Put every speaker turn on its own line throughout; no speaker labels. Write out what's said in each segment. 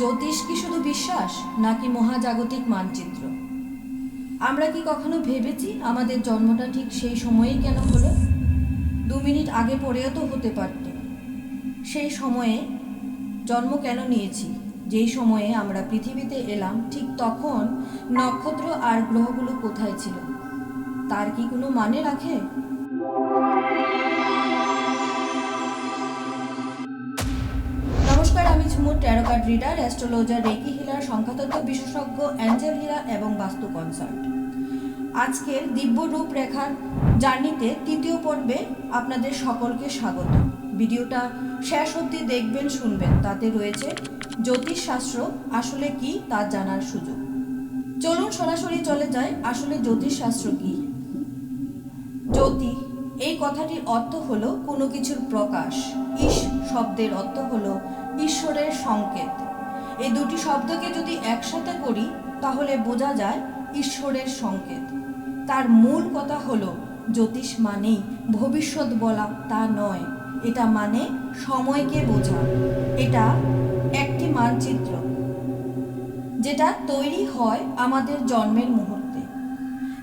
জ্যোতিষ কি শুধু বিশ্বাস, নাকি মহাজাগতিক মানচিত্র? আমরা কি কখনো ভেবেছি আমাদের জন্মটা ঠিক সেই সময়েই কেন হলো? দু মিনিট আগে পড়েও তো হতে পারত। সেই সময়ে জন্ম কেন নিয়েছি? যেই সময়ে আমরা পৃথিবীতে এলাম, ঠিক তখন নক্ষত্র আর গ্রহগুলো কোথায় ছিল? তার কি কোনো মানে রাখে? নমস্কার আমি Jhumur tarot card reader astrologer reiki healer সংখ্যাতত্ত্ব বিশেষজ্ঞ অ্যাঞ্জেল হীরা এবং বাস্তু কনসাল্ট আজকের দিব্য রূপরেখার জার্নিতে তৃতীয় পর্বে আপনাদের সকলকে স্বাগত। ভিডিওটা শেষ অবধি দেখবেন, শুনবেন। তাতে রয়েছে জ্যোতিষশাস্ত্র, আসলে কি তা জানার সুযোগ। চলুন সরাসরি চলে যায় আসলে জ্যোতিষশাস্ত্র কি? জ্যোতি এই কথাটির অর্থ হলো কোনো কিছুর প্রকাশ। ঈশ শব্দের অর্থ হলো ঈশ্বরের সংকেত। এই দুটি শব্দকে যদি একসাথে করি, তাহলে বোঝা যায় ঈশ্বরের সংকেত। তার মূল কথা হলো জ্যোতিষ মানেই ভবিষ্যৎ বলা, তা নয়। এটা মানে সময়কে বোঝা। এটা একটি মানচিত্র। যেটা তৈরি হয় আমাদের জন্মের মুহূর্তে।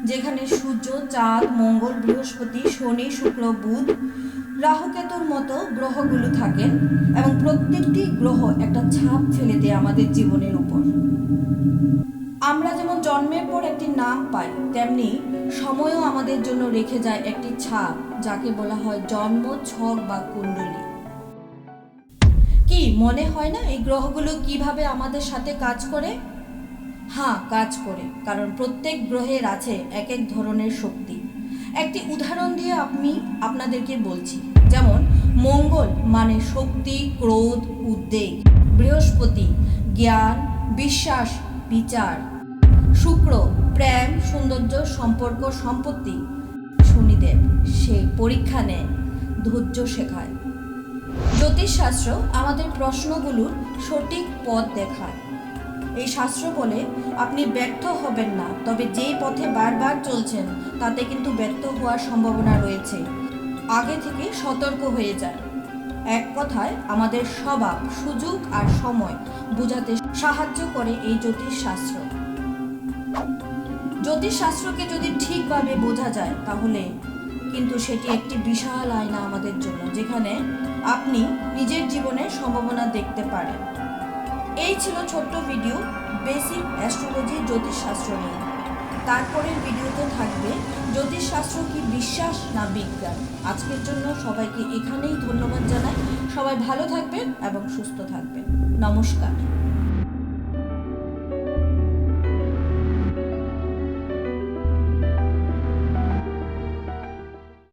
যেখানে সূর্য, চাঁদ, মঙ্গল, বৃহস্পতি, শনি, শুক্র, বুধ, রাহুকেতুর মতো গ্রহগুলো থাকেন এবং প্রত্যেকটি গ্রহ একটা ছাপ ফেলে দেয় আমাদের জীবনের উপর। আমরা যেমন জন্মের পর একটি নাম পাই, তেমনি সময়ও আমাদের জন্য রেখে যায় একটি ছাপ, যাকে বলা হয় জন্ম, ছক বা কুণ্ডলী। কি মনে হয় না এই গ্রহগুলো কীভাবে আমাদের সাথে কাজ করে? হ্যাঁ কাজ করে, কারণ প্রত্যেক গ্রহের আছে এক এক ধরনের শক্তি। একটি উদাহরণ দিয়ে আমি আপনাদেরকে বলছি, যেমন মঙ্গল মানে শক্তি, ক্রোধ, উদ্বেগ। বৃহস্পতি, জ্ঞান, বিশ্বাস, বিচার। শুক্র, প্রেম, সৌন্দর্য, সম্পর্ক, সম্পত্তি। শনিদেব, সে পরীক্ষা নেয়, ধৈর্য শেখায়। জ্যোতিষশাস্ত্র আমাদের প্রশ্নগুলোর সঠিক পথ দেখায়। এই শাস্ত্র বলে, আপনি ব্যর্থ হবেন না, তবে যেই পথে বারবার চলছেন, তাতে কিন্তু ব্যর্থ হওয়ার সম্ভাবনা রয়েছে। আগে থেকে সতর্ক হয়ে যায় এক কথায়, আমাদের স্বভাব, সুযোগ আর সময় বোঝাতে সাহায্য করে এই জ্যোতিষশাস্ত্র। জ্যোতিষশাস্ত্রকে যদি ঠিকভাবে বোঝা যায়, তাহলে কিন্তু সেটি একটি বিশাল আয়না আমাদের জন্য, যেখানে আপনি নিজের জীবনে সম্ভাবনা দেখতে পারেন। এই ছিল ছোট্ট ভিডিও বেসিক অ্যাস্ট্রোলজি জ্যোতিষশাস্ত্র নিয়ে। তারপরের ভিডিওতে থাকবে জ্যোতিষশাস্ত্র কি বিশ্বাস না বিজ্ঞান। আজকের জন্য সবাইকে এখানেই ধন্যবাদ জানাই। সবাই ভালো থাকবেন এবং সুস্থ থাকবেন। নমস্কার।